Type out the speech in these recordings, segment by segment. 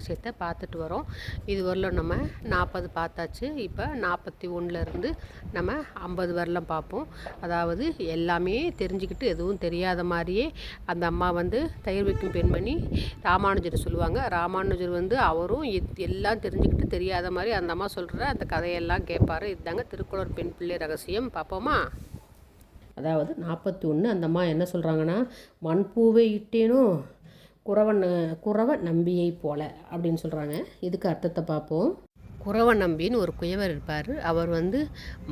ரகசியத்தை பார்த்துட்டு வரோம். இது வரலும் நம்ம நாற்பது பார்த்தாச்சு. இப்போ நாற்பத்தி ஒன்றுலேருந்து நம்ம ஐம்பது வரலாம் பார்ப்போம். அதாவது எல்லாமே தெரிஞ்சுக்கிட்டு எதுவும் தெரியாத மாதிரியே அந்த அம்மா வந்து தயிர் வைக்கும் பெண்மணி ராமானுஜர் சொல்லுவாங்க. ராமானுஜர் வந்து அவரும் எத்- எல்லாம் தெரிஞ்சுக்கிட்டு தெரியாத மாதிரி அந்த அம்மா சொல்கிற அந்த கதையெல்லாம் கேட்பாரு. இதுதாங்க திருக்குறள் பெண் பிள்ளை ரகசியம். பார்ப்போமா? அதாவது நாற்பத்தி ஒன்று அந்த அம்மா என்ன சொல்கிறாங்கன்னா மண்பூவை இட்டேனோ குறவன் குறவ நம்பியை போல அப்படின்னு சொல்கிறாங்க இதுக்கு அர்த்தத்தை பார்ப்போம். குறவ நம்பின்னு ஒரு குயவர் இருப்பார். அவர் வந்து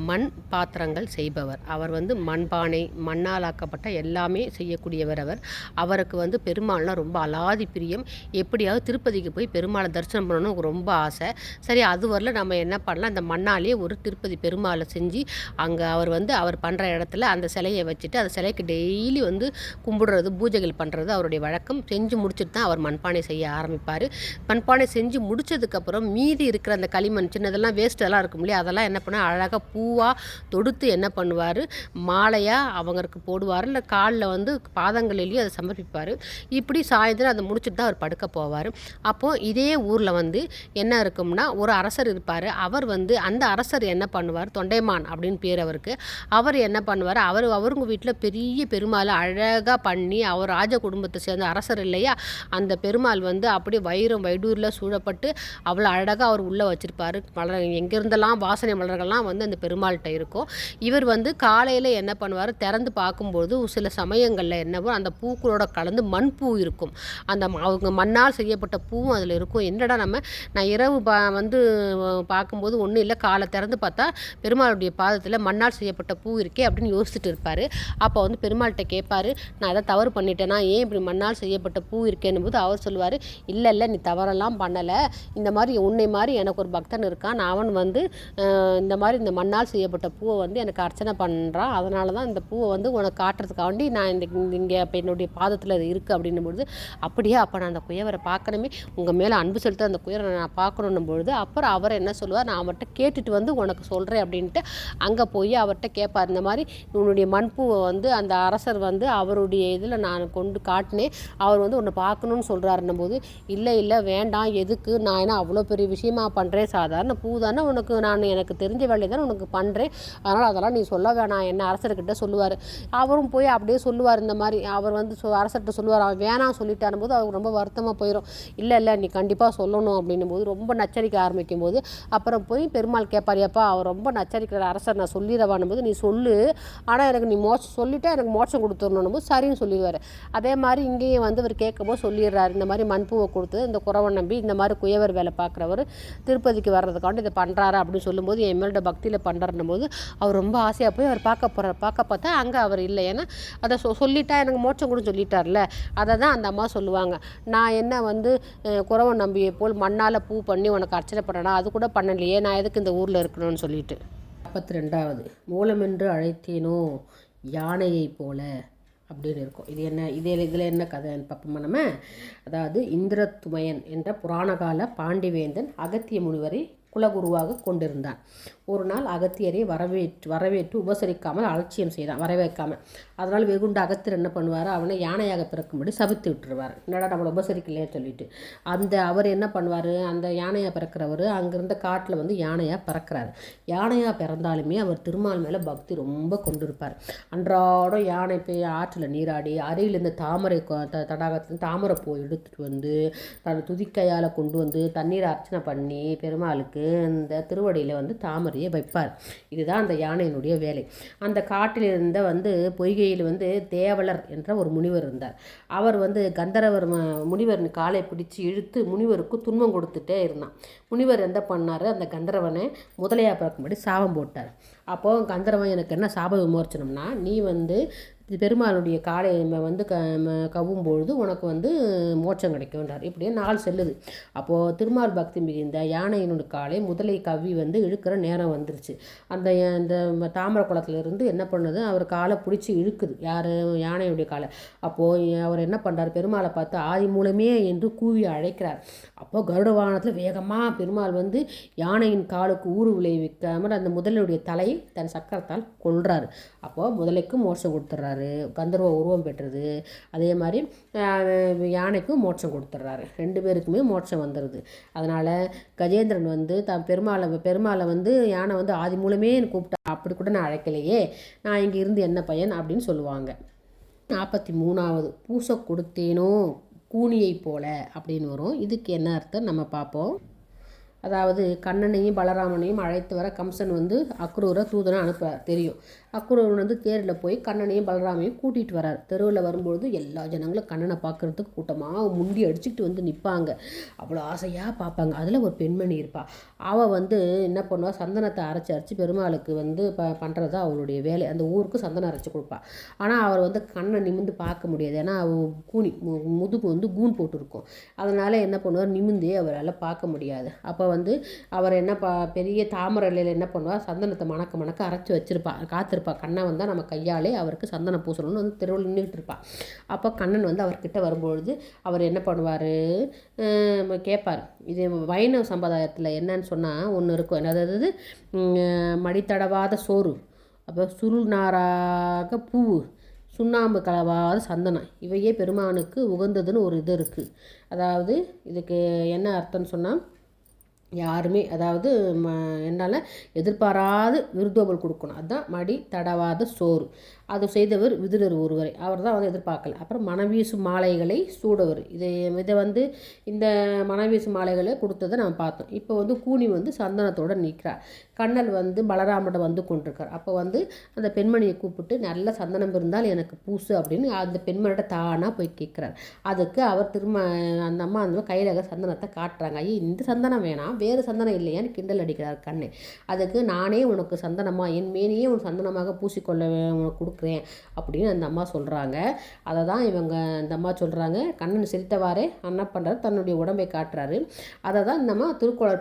மண் பாத்திரங்கள் செய்பவர். அவர் வந்து மண்பானை மண்ணால் ஆக்கப்பட்ட எல்லாமே செய்யக்கூடியவர் அவர். அவருக்கு வந்து பெருமாள்னா ரொம்ப அலாதி பிரியம். எப்படியாவது திருப்பதிக்கு போய் பெருமாளை தரிசனம் பண்ணணும்னு ரொம்ப ஆசை. சரி அது வரல நம்ம என்ன பண்ணலாம்? அந்த மண்ணாலே ஒரு திருப்பதி பெருமாளை செஞ்சு அங்கே அவர் வந்து அவர் பண்ணுற இடத்துல அந்த சிலையை வச்சுட்டு அந்த சிலைக்கு டெய்லி வந்து கும்பிடுறது பூஜைகள் பண்ணுறது அவருடைய வழக்கம். செஞ்சு முடிச்சுட்டு தான் அவர் மண்பானை செய்ய ஆரம்பிப்பார். மண்பானை செஞ்சு முடிச்சதுக்கப்புறம் மீதி இருக்கிற அந்த களிமண் சின்னதெல்லாம் வேஸ்ட் எல்லாம் இருக்கும் இல்லையா? அதெல்லாம் என்ன பண்ண அழகாக பூவாக தொடுத்து என்ன பண்ணுவார்? மாலையாக அவங்களுக்கு போடுவார். இல்லை காலில் வந்து பாதங்களிலேயும் அதை சமர்ப்பிப்பார். இப்படி சாயந்தரம் அதை முடிச்சுட்டு தான் அவர் படுக்க போவார். அப்போது இதே ஊரில் வந்து என்ன இருக்கும்னா ஒரு அரசர் இருப்பார். அவர் வந்து அந்த அரசர் என்ன பண்ணுவார்? தொண்டைமான் அப்படின்னு பேர் அவருக்கு. அவர் என்ன பண்ணுவார்? அவர் அவருங்க வீட்டில் பெரிய பெருமாளை அழகாக பண்ணி அவர் ராஜ குடும்பத்தை சேர்ந்த அரசர் இல்லையா? அந்த பெருமாள் வந்து அப்படியே வைரம் வைடூரில் சூழப்பட்டு அவ்வளோ அழகாக அவர் உள்ளே வச்சு வச்சுருப்பார் மலர் எங்கேருந்தெல்லாம் வாசனை மலர்கள்லாம் வந்து அந்த பெருமாள்கிட்ட இருக்கும் இவர் வந்து காலையில் என்ன பண்ணுவார்? திறந்து பார்க்கும்போது சில சமயங்களில் என்னவோ அந்த பூக்களோட கலந்து மண் பூ இருக்கும். அந்த அவங்க மண்ணால் செய்யப்பட்ட பூவும் அதில் இருக்கும். என்னடா நம்ம நான் இரவு பா வந்து பார்க்கும்போது ஒன்றும் இல்லை. காலை திறந்து பார்த்தா பெருமாளுடைய பாதத்தில் மண்ணால் செய்யப்பட்ட பூ இருக்கே அப்படின்னு யோசிச்சுட்டு இருப்பார். அப்போ வந்து பெருமாள்கிட்ட கேட்பாரு நான் எதாவது தவறு பண்ணிட்டேனா? ஏன் இப்படி மண்ணால் செய்யப்பட்ட பூ இருக்கேன்னும் போது அவர் சொல்லுவார் இல்லை இல்லை நீ தவறெல்லாம் பண்ணலை. இந்த மாதிரி உன்னை மாதிரி எனக்கு ஒரு பக்தன் இருக்கான். நான் அவன் வந்து இந்த மாதிரி இந்த மண்ணால் செய்யப்பட்ட பூவை வந்து எனக்கு அர்ச்சனை பண்ணுறான் அதனால தான் இந்த பூவை வந்து உனக்கு காட்டுறதுக்காண்டி நான் இந்த இங்கே இப்போ என்னுடைய பாதத்தில் அது இருக்குது அப்படின்னும் பொழுது அப்படியே அப்போ நான் அந்த குயவரை பார்க்கணுமே. உங்கள் மேலே அன்பு செலுத்த அந்த குயவரை நான் பார்க்கணுன்னும் பொழுது அப்புறம் அவர் என்ன சொல்லுவார்? நான் அவர்கிட்ட கேட்டுட்டு வந்து உனக்கு சொல்கிறேன் அப்படின்ட்டு அங்கே போய் அவர்கிட்ட கேட்பார். இந்த மாதிரி உன்னுடைய மண்பூவை வந்து அந்த அரசர் வந்து அவருடைய இதில் நான் கொண்டு காட்டினேன். அவர் வந்து உன்னை பார்க்கணுன்னு சொல்கிறாருன்னும் போது இல்லை இல்லை வேண்டாம். எதுக்கு? நான் என்ன அவ்வளோ பெரிய விஷயமா பண்ணுறேன் சாதாரண பூ தானே உனக்கு நான் எனக்கு தெரிஞ்ச வேலையை தானே உனக்கு பண்ணுறேன் அதனால் அதெல்லாம் நீ சொல்ல வேணாம். என்ன அரசர்கிட்ட சொல்லுவார். அவரும் போய் அப்படியே சொல்லுவார் இந்த மாதிரி. அவர் வந்து சொ அரசர்கிட்ட சொல்லுவார். அவன் வேணாம் சொல்லிட்டாரும் போது அவருக்கு ரொம்ப வருத்தமாக போயிடும் இல்லை இல்லை நீ கண்டிப்பாக சொல்லணும். அப்படின்னும் போது ரொம்ப நச்சரிக்க ஆரம்பிக்கும் போது அப்புறம் போய் பெருமாள் கேட்பார் அவர் ரொம்ப நச்சரிக்கிற அரசர் நான் சொல்லிடுவான் போது நீ சொல்லு. ஆனால் எனக்கு நீ மோட்சம் சொல்லிவிட்டு எனக்கு மோட்சம் கொடுத்துடணும் போது சரின்னு சொல்லிடுவார். அதே மாதிரி இங்கேயும் வந்து அவர் கேட்கும்போது சொல்லிடுறாரு. இந்த மாதிரி மண்பூவை கொடுத்து இந்த குறவன் நம்பி இந்த மாதிரி குயவர் வேலை பார்க்குறவர் திருப்பதி திருப்பதிக்கு வர்றதுக்காண்டி இதை பண்ணுறாரு அப்படின்னு சொல்லும்போது என் மேலோட பக்தியில் பண்ணுறன்னும் போது அவர் ரொம்ப ஆசையாக போய் அவர் பார்க்க போகிறார் பார்க்க பார்த்தா அங்கே அவர் இல்லை. ஏன்னா அதை சொ சொல்லிட்டா எனக்கு மோட்சம் கூட சொல்லிட்டார்ல. அதை தான் அந்த அம்மா சொல்லுவாங்க. நான் என்ன வந்து அஹ், குறவன் நம்பியை போல் மண்ணால் பூ பண்ணி உனக்கு அர்ச்சனை பண்ணனா அது கூட பண்ணலையே. நான் எதுக்கு இந்த ஊரில் இருக்கணும்னு சொல்லிட்டு. நாற்பத்தி ரெண்டாவது. மூலமென்று அழைத்தேனோ? யானையைப் போல. அப்படின்னு இருக்கும். இது என்ன இதே இதில் என்ன கதைன்னு பார்ப்போமா நம்ம? அதாவது இந்திரத்துமயன் என்ற புராணகால பாண்டிவேந்தன் அகத்திய முனிவரை குலகுருவாக கொண்டிருந்தான். ஒரு நாள் அகத்தியரை வரவேற்று வரவேற்று உபசரிக்காமல் அலட்சியம் செய்தான் வரவேற்காமல். அதனால் வெகுண்ட அகத்தியர் என்ன பண்ணுவார்? அவனை யானையாக பிறக்கும்படி சபித்து விட்டுருவார். என்னடா நம்மளை உபசரிக்கலையே சொல்லிட்டு. அந்த அவர் என்ன பண்ணுவார்? அந்த யானையாக பிறக்கிறவர் அங்கிருந்த காட்டில் வந்து யானையாக பிறக்கிறார். யானையாக பிறந்தாலுமே அவர் திருமால் மேலே பக்தி ரொம்ப கொண்டிருப்பார். அன்றாடம் யானை போய் ஆற்றில் நீராடி அருகில் தாமரை கொ- த தடாகத்தில் தாமரை பூ எடுத்துட்டு வந்து தன் துதிக்கையால் கொண்டு வந்து தண்ணீரை அர்ச்சனை பண்ணி பெருமாளுக்கு இந்த திருவடியில் வந்து தாமரை தாமரையை வைப்பார். இதுதான் அந்த யானையினுடைய வேலை. அந்த காட்டில் இருந்த வந்து பொய்கையில் வந்து தேவலர் என்ற ஒரு முனிவர் இருந்தார். அவர் வந்து கந்தரவர் ம- முனிவரின் காலை பிடிச்சு இழுத்து முனிவருக்கு துன்பம் கொடுத்துட்டே இருந்தான். முனிவர் என்ன பண்ணார்? அந்த கந்தரவனை முதலையாக பிறக்கும்படி சாபம் போட்டார். அப்போது கந்தரவன் எனக்கு என்ன சாப விமோச்சனம்னா நீ வந்து பெருமாளுடைய காலை வந்து க ம- கவ்வும் பொழுது உனக்கு வந்து மோட்சம் கிடைக்கும்ன்றார். இப்படியே நாள் செல்லுது. அப்போது திருமால் பக்தி மிகுந்த யானையினுடைய காலை முதலை கவ்வி வந்து இழுக்கிற நேரம் வந்துருச்சு. அந்த அந்த தாமரை குளத்துலேருந்து என்ன பண்ணுது? அவர் காலை பிடிச்சி இழுக்குது. யார்? யானையுடைய காலை. அப்போது அவர் என்ன பண்ணுறார் பெருமாளை பார்த்து ஆதி மூலமே என்று கூவி அழைக்கிறார். அப்போ கருட வாகனத்தில் வேகமாக பெருமாள் வந்து யானையின் காலுக்கு ஊறு விளைவிக்காமல் அந்த முதலையுடைய தலையை தன் சக்கரத்தால் கொல்றாரு. அப்போது முதலைக்கு மோட்சம் கொடுத்துட்றாரு கொடுத்துட்றாரு கந்தர்வ உருவம் பெற்றது. அதே மாதிரி யானைக்கும் மோட்சம் கொடுத்துட்றாரு. ரெண்டு பேருக்குமே மோட்சம் வந்துடுது அதனால் கஜேந்திரன் வந்து த பெருமாளை பெருமாளை வந்து யானை வந்து ஆதி மூலமே கூப்பிட்டா. அப்படி கூட நான் அழைக்கலையே. நான் இங்கே இருந்து என்ன பையன்? அப்படின்னு சொல்லுவாங்க. நாற்பத்தி மூணாவது பூசை கொடுத்தேனோ கூனியை போல அப்படின்னு வரும். இதுக்கு என்ன அர்த்தம்? நம்ம பார்ப்போம். அதாவது கண்ணனையும் பலராமனையும் அழைத்து வர கம்சன் வந்து அக்ரூரை தூதனை அனுப்ப தெரியும். அக்குரவன் வந்து தேரில் போய் கண்ணனையும் பலராமையும் கூட்டிகிட்டு வரார். தெருவில் வரும்பொழுது எல்லா ஜனங்களும் கண்ணனை பார்க்கறதுக்கு கூட்டமாக முண்டி அடிச்சுக்கிட்டு வந்து நிற்பாங்க அவ்வளோ ஆசையாக பார்ப்பாங்க. அதில் ஒரு பெண்மணி இருப்பாள் அவள் வந்து என்ன பண்ணுவா? சந்தனத்தை அரைச்சி அரைச்சி பெருமாளுக்கு வந்து ப பண்ணுறது தான் அவளுடைய வேலை. அந்த ஊருக்கு சந்தனம் அரைச்சி கொடுப்பா. ஆனால் அவர் வந்து கண்ணை நிமிந்து பார்க்க முடியாது. ஏன்னா அவள் கூனி மு- முதுகு வந்து கூன் போட்டிருக்கும். அதனால் என்ன பண்ணுவார்? நிமிந்தே அவரால் பார்க்க முடியாது. அப்போ வந்து அவர் என்ன ப பெரிய தாமரை இலையில் என்ன பண்ணுவார் சந்தனத்தை மணக்க மணக்க அரைச்சி வச்சிருப்பா. காத்திருப்பா கண்ணன் வந்தால் நம்ம கையாலே அவருக்கு சந்தனம் பூசணும்னு வந்து தெருவில் நின்றுட்டு இருப்பான் அப்போ கண்ணன் வந்து அவர்கிட்ட வரும்பொழுது அவர் என்ன பண்ணுவார்? கேட்பார் இது வைணவ சம்பிரதாயத்தில் என்னன்னு சொன்னால் ஒன்று இருக்கும். அதாவது மடித்தடவாத சோறு. அப்போ சுருள் பூ பூவு சுண்ணாம்பு கலவாத சந்தனம். இவையே பெருமானுக்கு உகந்ததுன்னு ஒரு இது இருக்குது அதாவது இதுக்கு என்ன அர்த்தம்னு சொன்னால் யாருமே அதாவது ம என்னால் எதிர்பாராத விருதோபல் கொடுக்கணும். அதுதான் மடி தடவாத சோறு. அது செய்தவர் விதுரர் ஒருவரை. அவர் தான் வந்து எதிர்பார்க்கல. அப்புறம் மனவீசு மாலைகளை சூடவர். இதை இதை வந்து இந்த மணவீசு மாலைகளை கொடுத்ததை நம்ம பார்த்தோம். இப்போ வந்து கூனி வந்து சந்தனத்தோட நிற்கிறார். கண்ணல் வந்து பலராமட வந்து கொண்டிருக்கார். அப்போ வந்து அந்த பெண்மணியை கூப்பிட்டு நல்ல சந்தனம் இருந்தால் எனக்கு பூசு அப்படின்னு அந்த பெண்மணியோட தானாக போய் கேட்குறார். அதுக்கு அவர் திரும்ப அந்த அம்மா அந்த கையில் சந்தனத்தை காட்டுறாங்க. ஐயோ இந்த சந்தனம் வேணாம். வேறு சந்தனம் இல்லையான்னு கிண்டல் அடிக்கிறார் கண்ணு. அதுக்கு நானே உனக்கு சந்தனமாக என் மேனியே உன் சந்தனமாக பூசிக்கொள்ள உனக்கு கொடுக்குறேன் அப்படின்னு அந்த அம்மா சொல்கிறாங்க அதை தான் இவங்க அந்த அம்மா சொல்கிறாங்க கண்ணன் சிரித்தவாறே என்ன பண்ணுறாரு தன்னுடைய உடம்பை காட்டுறாரு. அதை தான் இந்த அம்மா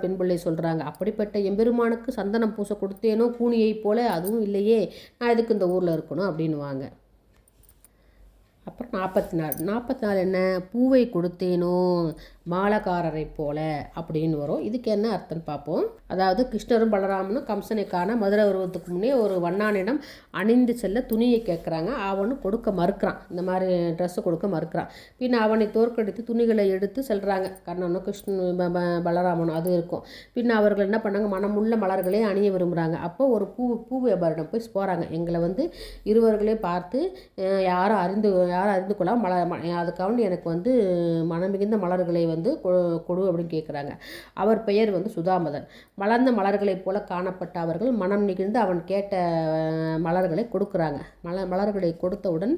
பெண்பிள்ளை சொல்கிறாங்க அப்படிப்பட்ட எம்பெருமானுக்கு சந்தனம் பூச கொடுத்தேனோ கூனியைப் போல அதுவும் இல்லையே. நான் எதுக்கு இந்த ஊரில் இருக்கணும் அப்படின்னுவாங்க. அப்புறம் நாற்பத்தி நாலு நாற்பத்தி நாலு என்ன? பூவை கொடுத்தேனோ மாலக்காரரை போல அப்படின்னு வரும். இதுக்கு என்ன அர்த்தம்னு பார்ப்போம். அதாவது கிருஷ்ணரும் பலராமனும் கம்சனைக்கான மதுரை வருவதுக்கு முன்னே ஒரு வண்ணானிடம் அணிந்து செல்ல துணியை கேட்குறாங்க. அவனும் கொடுக்க மறுக்கிறான். இந்த மாதிரி ட்ரெஸ்ஸு கொடுக்க மறுக்கிறான். பின்ன அவனை தோற்கடித்து துணிகளை எடுத்து செல்கிறாங்க கண்ணனும் கிருஷ்ணன் பலராமனும் அது இருக்கும். பின்ன அவர்கள் என்ன பண்ணாங்க? மனமுள்ள மலர்களே அணிய விரும்புகிறாங்க அப்போ ஒரு பூ பூ வியாபாரிடம் போய் போகிறாங்க எங்களை வந்து இருவர்களே பார்த்து யாரும் அறிந்து யாரும் அறிந்து கொள்ளாமல் மலர் ம- எனக்கு வந்து மனம் மிகுந்த மலர்களை வந்து கொ- கொடு அப்படின்னு கேட்குறாங்க அவர் பெயர் வந்து சுதாமதன். மலர்ந்த மலர்களைப் போல காணப்பட்ட அவர்கள் மனம் நிகழ்ந்து அவன் கேட்ட மலர்களை கொடுக்குறாங்க. மல மலர்களை கொடுத்தவுடன்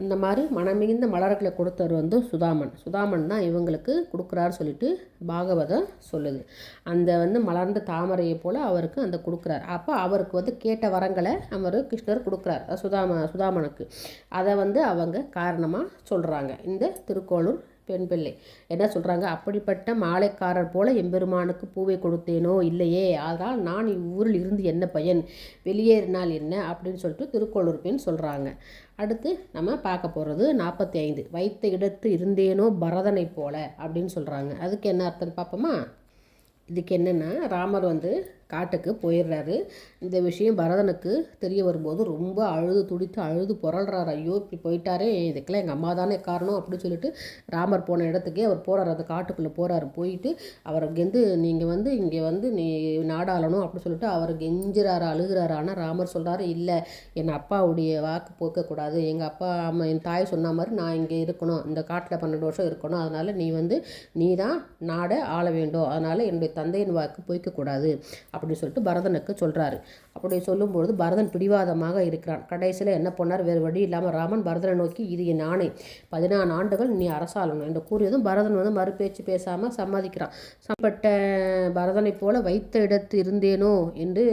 அந்த மாதிரி மனமிகுந்த மலர்களை கொடுத்தவர் வந்து சுதாமன். சுதாமன் தான் இவங்களுக்கு கொடுக்குறாரு சொல்லிட்டு பாகவதம் சொல்லுது. அந்த வந்து மலர்ந்த தாமரையை போல் அவருக்கு அந்த கொடுக்குறாரு. அப்போ அவருக்கு வந்து கேட்ட வரங்களை அவர் கிருஷ்ணர் கொடுக்குறார். சுதாம சுதாமனுக்கு. அதை வந்து அவங்க காரணமாக சொல்கிறாங்க இந்த திருக்கோளூர் பெண் பிள்ளை. என்ன சொல்கிறாங்க அப்படிப்பட்ட மாலைக்காரர் போல எம்பெருமானுக்கு பூவை கொடுத்தேனோ இல்லையே? அதனால் நான் இவ்வூரில் இருந்து என்ன பயன்? வெளியேறினால் என்ன? அப்படின்னு சொல்லிட்டு திருக்கோளூர் பெண் சொல்கிறாங்க அடுத்து நம்ம பார்க்க போகிறது நாற்பத்தி ஐந்து வைத்த இடத்து இருந்தேனோ பரதனை போல அப்படின்னு சொல்கிறாங்க அதுக்கு என்ன அர்த்தம் பார்ப்போமா? இதுக்கு என்னென்னா ராமர் வந்து காட்டுக்கு போயிடுறாரு. இந்த விஷயம் பரதனுக்கு தெரிய வரும்போது ரொம்ப அழுது துடித்து அழுது புரள்றாரு. ஐயோ இப்படி போயிட்டாரே இதுக்கெல்லாம் எங்கள் அம்மா தானே காரணம் அப்படின்னு சொல்லிட்டு ராமர் போன இடத்துக்கே அவர் போகிறார் அந்த காட்டுக்குள்ளே போகிறாரு போயிட்டு அவருக்கு வந்து நீங்கள் வந்து இங்கே வந்து நீ நாடாளணும் அப்படின்னு சொல்லிட்டு அவர் கெஞ்சுறாரு அழுகிறாரு. ஆனால் ராமர் சொல்கிறாரு இல்லை என் அப்பாவுடைய வாக்கு போக்கக்கூடாது எங்கள் அப்பா அம்மா என் தாய் சொன்ன மாதிரி நான் இங்கே இருக்கணும். இந்த காட்டில் பன்னெண்டு வருஷம் இருக்கணும். அதனால் நீ வந்து நீ தான் நாடை ஆள வேண்டும். அதனால் என்னுடைய தந்தையின் வாக்கு போய்க்கக்கூடாது அப்படின்னு சொல்லிட்டு பரதனுக்கு சொல்கிறாரு அப்படி சொல்லும்பொழுது பரதன் பிடிவாதமாக இருக்கிறான். கடைசியில் என்ன பண்ணார்? வேறு வழி இல்லாமல் ராமன் பரதனை நோக்கி இது என் ஆணை. பதினாறு ஆண்டுகள் நீ அரசாளணும் என்று கூறியதும் பரதன் வந்து மறுபேச்சு பேசாமல் சம்மதிக்கிறான். சம்பட்ட பரதனைப் போல வைத்த இடத்து இருந்தேனோ? என்று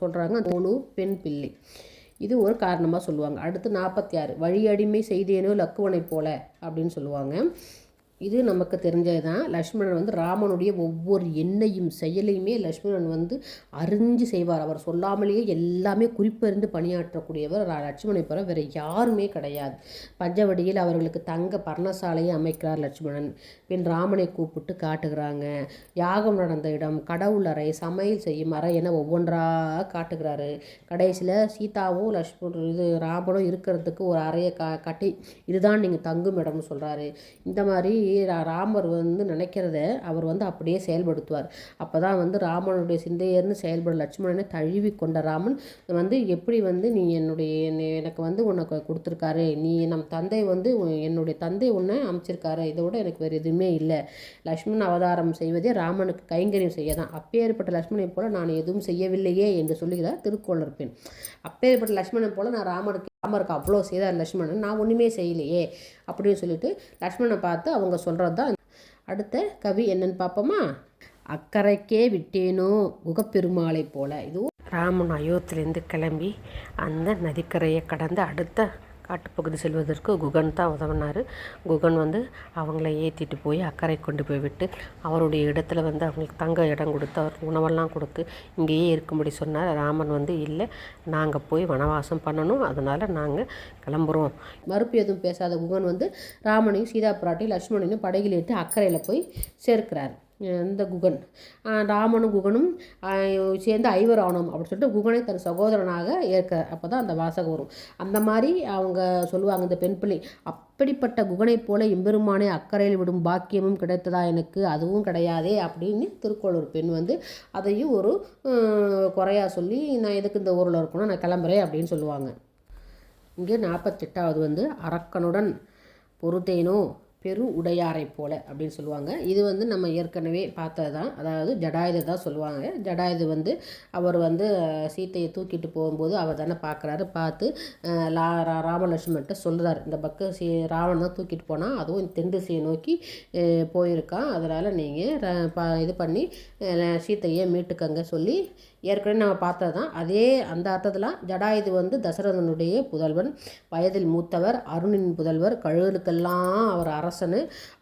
சொல்கிறாங்க நூலு பெண் பிள்ளை. இது ஒரு காரணமாக சொல்லுவாங்க. அடுத்து நாற்பத்தி ஆறு. வழியடிமை செய்தேனோ லக்குவனைப் போல? அப்படின்னு சொல்லுவாங்க. இது நமக்கு தெரிஞ்சது தான் லக்ஷ்மணன் வந்து ராமனுடைய ஒவ்வொரு எண்ணையும் செயலையுமே லக்ஷ்மணன் வந்து அறிஞ்சு செய்வார். அவர் சொல்லாமலேயே எல்லாமே குறிப்பறிந்து பணியாற்றக்கூடியவர் லட்சுமணை பெற வேறு யாருமே கிடையாது. பஞ்சவடியில் அவர்களுக்கு தங்க பர்ணசாலையை அமைக்கிறார் லட்சுமணன் பின் ராமனை கூப்பிட்டு காட்டுகிறாங்க. யாகம் நடந்த இடம் கடவுள் அறை சமையல் செய்யும் அறை என ஒவ்வொன்றாக காட்டுகிறாரு. கடைசியில் சீதாவும் லக்ஷ்மண் இது ராமனும் இருக்கிறதுக்கு ஒரு அறையை கா கட்டி இதுதான் நீங்கள் தங்கும் இடம்னு சொல்கிறாரு இந்த மாதிரி ராமர் வந்து நினைக்கிறத அவர் வந்து அப்படியே செயல்படுத்துவார். அப்போ தான் வந்து ராமனுடைய சிந்தையர்னு செயல்பட லட்சுமணனை தழுவி கொண்ட ராமன் வந்து எப்படி வந்து நீ என்னுடைய எனக்கு வந்து உனக்கு கொடுத்துருக்காரு நீ நம் தந்தை வந்து என்னுடைய தந்தை உன்னை அமைச்சிருக்காரு இதை விட எனக்கு வேறு எதுவுமே இல்லை. லக்ஷ்மண் அவதாரம் செய்வதே ராமனுக்கு கைங்கரியம் செய்ய தான் அப்பேற்பட்ட லக்ஷ்மணை போல நான் எதுவும் செய்யவில்லையே என்று சொல்லுகிறார் திருக்கோளர் பெண். அப்பேற்பட்ட லக்ஷ்மணன் போல நான் ராமனுக்கு ராமருக்கு அவ்வளோ செய்தார் லக்ஷ்மணன் நான் ஒன்றுமே செய்யலையே அப்படின்னு சொல்லிட்டு லக்ஷ்மணனை பார்த்து அவங்க சொல்கிறது தான். அடுத்த கவி என்னன்னு பார்ப்போமா? அக்கறைக்கே விட்டேனோ குகப்பெருமாளை போல. இதுவும் ராமன் அயோத்திலேருந்து கிளம்பி அந்த நதிக்கரையை கடந்து அடுத்த காட்டுப்பகுதி செல்வதற்கு குகன் தான் உதவினார். குகன் வந்து அவங்கள ஏற்றிட்டு போய் அக்கறை கொண்டு போய் விட்டு அவருடைய இடத்துல வந்து அவங்களுக்கு தங்க இடம் கொடுத்து அவர் உணவெல்லாம் கொடுத்து இங்கேயே இருக்கும்படி சொன்னார். ராமன் வந்து இல்லை நாங்கள் போய் வனவாசம் பண்ணணும். அதனால் நாங்கள் கிளம்புறோம். மறுப்பு எதுவும் பேசாத குகன் வந்து ராமனையும் சீதா பிராட்டியும் லக்ஷ்மணனையும் படகில் அக்கறையில் போய் சேர்க்கிறார். இந்த குகன்? ராமனும் குகனும் சேர்ந்து ஐவர் ஆனோம் அப்படின்னு சொல்லிட்டு குகனை தன் சகோதரனாக ஏற்க. அப்போ தான் அந்த வாசகம் வரும். அந்த மாதிரி அவங்க சொல்லுவாங்க இந்த பெண் பிள்ளை அப்படிப்பட்ட குகனைப் போல எம்பெருமானை அக்கறையில் விடும் பாக்கியமும் கிடைத்ததா எனக்கு? அதுவும் கிடையாதே அப்படின்னு திருக்கோளூர் பெண் வந்து அதையும் ஒரு குறையாக சொல்லி நான் எதுக்கு இந்த ஊரில் இருக்கணும்? நான் கிளம்புறேன் அப்படின்னு சொல்லுவாங்க. இங்கே நாற்பத்தெட்டாவது வந்து அரக்கனுடன் பொறுத்தேனோ பெரு உடையாரை போல அப்படின்னு சொல்லுவாங்க. இது வந்து நம்ம ஏற்கனவே பார்த்தது தான் அதாவது ஜடாயுதை தான் சொல்லுவாங்க. ஜடாயுது வந்து அவர் வந்து சீத்தையை தூக்கிட்டு போகும்போது அவர் தானே பார்க்குறாரு. பார்த்து லா ராமலட்சுமண்கிட்ட இந்த பக்கம் சீ ராவணன் தான் தூக்கிட்டு போனால் அதுவும் தென்திசையை நோக்கி போயிருக்கான். அதனால் நீங்கள் இது பண்ணி சீத்தையை மீட்டுக்கங்க சொல்லி ஏற்கனவே நம்ம பார்த்தது தான். அதே அந்த அர்த்தத்தில் ஜடாயுது வந்து தசரதனுடைய புதல்வன் வயதில் மூத்தவர் அருணின் புதல்வர் கழுகனுக்கெல்லாம் அவர் அரசனு.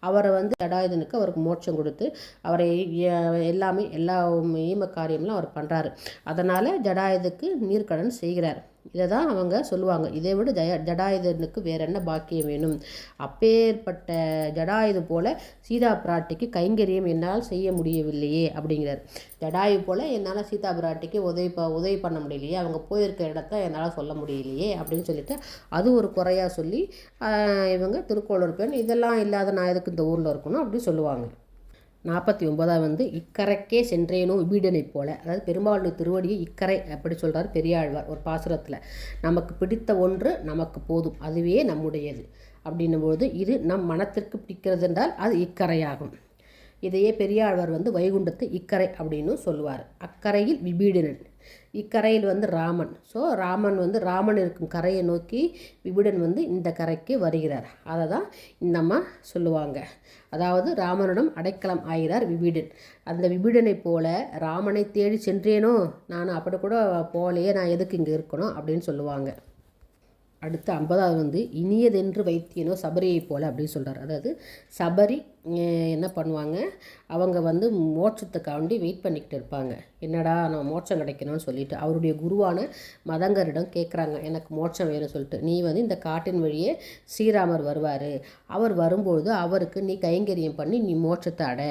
அவரை வந்து ஜடாயுதனுக்கு அவருக்கு மோட்சம் கொடுத்து அவரை எல்லாமே எல்லா ஈம காரியம்லாம் அவர் பண்ணுறாரு அதனால் ஜடாயுதுக்கு நீர்க்கடன் செய்கிறார். இதை தான் அவங்க சொல்லுவாங்க. இதை விட ஜய ஜடாயுதனுக்கு வேற என்ன பாக்கியம் வேணும்? அப்பேற்பட்ட ஜடாயுது போல சீதா பிராட்டிக்கு கைங்கரியம் என்னால் செய்ய முடியவில்லையே அப்படிங்கிறார். ஜடாயு போல என்னால் சீதா பிராட்டிக்கு உதவி ப உதவி பண்ண முடியலையே அவங்க போயிருக்க இடத்த என்னால் சொல்ல முடியலையே அப்படின்னு சொல்லிட்டு அது ஒரு குறையாக சொல்லி இவங்க திருக்கோளூர் பெண் இதெல்லாம் இல்லாத நான் எதுக்கு இந்த ஊரில் இருக்கணும் அப்படி சொல்லுவாங்க. நாற்பத்தி ஒன்பதாவது வந்து இக்கரைக்கே சென்றேனோ வீடனை போல. அதாவது பெரும்பாலுடைய திருவடியை இக்கரை அப்படி சொல்கிறார் பெரியாழ்வார் ஒரு பாசுரத்தில். நமக்கு பிடித்த ஒன்று நமக்கு போதும் அதுவே நம்முடையது. அப்படின்னும்போது இது நம் மனத்திற்கு பிடிக்கிறது என்றால் அது இக்கரையாகும். இதையே பெரியாழ்வார் வந்து வைகுண்டத்தை இக்கரை அப்படின்னு சொல்லுவார். அக்கரையில் விபீடனன். இக்கரையில் வந்து ராமன். ஸோ ராமன் வந்து ராமன் இருக்கும் கரையை நோக்கி விபீடன் வந்து இந்த கரைக்கு வருகிறார். அதை தான் இந்த அம்மா சொல்லுவாங்க. அதாவது ராமனிடம் அடைக்கலம் ஆகிறார் விபீடன். அந்த விபீடனைப் போல ராமனை தேடி சென்றேனோ? நான் அப்படி கூட போகலையே நான் எதுக்கு இங்கே இருக்கணும்? அப்படின்னு சொல்லுவாங்க. அடுத்து ஐம்பதாவது வந்து இனியதென்று வைத்தியனோ சபரியைப் போல அப்படின்னு சொல்கிறார் அதாவது சபரி என்ன பண்ணுவாங்க? அவங்க வந்து மோட்சத்துக்காண்டி வெயிட் பண்ணிக்கிட்டு இருப்பாங்க. என்னடா நான் மோட்சம் கிடைக்கணும்னு சொல்லிட்டு அவருடைய குருவான மதங்கரிடம் கேட்குறாங்க எனக்கு மோட்சம் வேணும்னு சொல்லிட்டு. நீ வந்து இந்த காட்டின் வழியே ஸ்ரீராமர் வருவார். அவர் வரும்பொழுது அவருக்கு நீ கைங்கரியம் பண்ணி நீ மோட்சத்தை அட.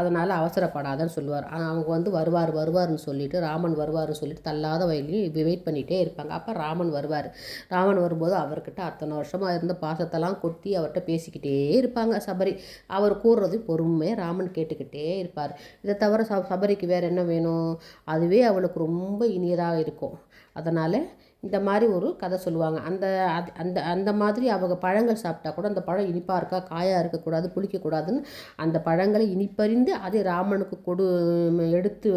அதனால் அவசரப்படாதன்னு சொல்லுவார். ஆனால் அவங்க வந்து வருவார் வருவார்னு சொல்லிட்டு ராமன் வருவார்னு சொல்லிட்டு தள்ளாத வயலையும் வெயிட் பண்ணிகிட்டே இருப்பாங்க. அப்போ ராமன் வருவார். ராமன் வரும்போது அவர்கிட்ட அத்தனை வருஷமாக இருந்த பாசத்தெல்லாம் கொட்டி அவர்கிட்ட பேசிக்கிட்டே இருப்பாங்க சபரி. அவர் அவர் கூறுறது பொறுமையாக ராமன் கேட்டுக்கிட்டே இருப்பார். இதை தவிர ச சபரிக்கு வேறு என்ன வேணும்? அதுவே அவளுக்கு ரொம்ப இனியதாக இருக்கும். அதனால் இந்த மாதிரி ஒரு கதை சொல்லுவாங்க. அந்த அது அந்த அந்த மாதிரி அவங்க பழங்கள் சாப்பிட்டா கூட அந்த பழம் இனிப்பாக இருக்கா? காயாக இருக்கக்கூடாது புளிக்கக்கூடாதுன்னு அந்த பழங்களை இனிப்பறிந்து அதை ராமனுக்கு கொடு எடுத்து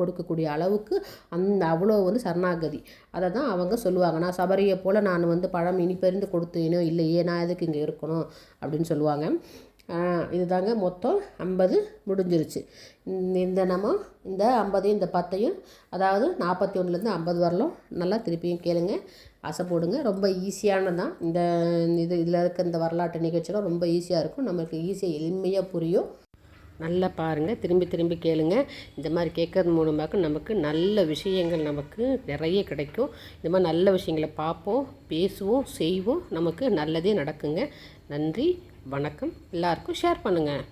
கொடுக்கக்கூடிய அளவுக்கு அந்த அவ்வளோ வந்து சரணாகதி. அதை தான் அவங்க சொல்லுவாங்க. நான் சபரியை போல் நான் வந்து பழம் இனிப்பறிந்து கொடுத்தேனோ இல்லையே? நான் எதுக்கு இங்கே இருக்கணும்? அப்படின்னு சொல்லுவாங்க. இது இதுதாங்க மொத்தம் ஐம்பது முடிஞ்சிருச்சு. இந்த- இந்த நம்ம இந்த ஐம்பதையும் இந்த பத்தையும் அதாவது நாற்பத்தி ஒன்றுலேருந்து ஐம்பது வரலும் நல்லா திருப்பியும் கேளுங்க. ஆசை போடுங்க. ரொம்ப ஈஸியானதான் இந்த இது இதில் இருக்க இந்த வரலாற்று நிகழ்ச்சிலாம் ரொம்ப ஈஸியாக இருக்கும். நமக்கு ஈஸியாக எளிமையாக புரியும். நல்லா பாருங்கள் திரும்பி திரும்பி கேளுங்க. இந்த மாதிரி கேட்கறது மூலமாக நமக்கு நல்ல விஷயங்கள் நமக்கு நிறைய கிடைக்கும். இந்த மாதிரி நல்ல விஷயங்களை பார்ப்போம் பேசுவோம் செய்வோம். நமக்கு நல்லதே நடக்குங்க. நன்றி. வணக்கம். எல்லாருக்கும் ஷேர் பண்ணுங்கள்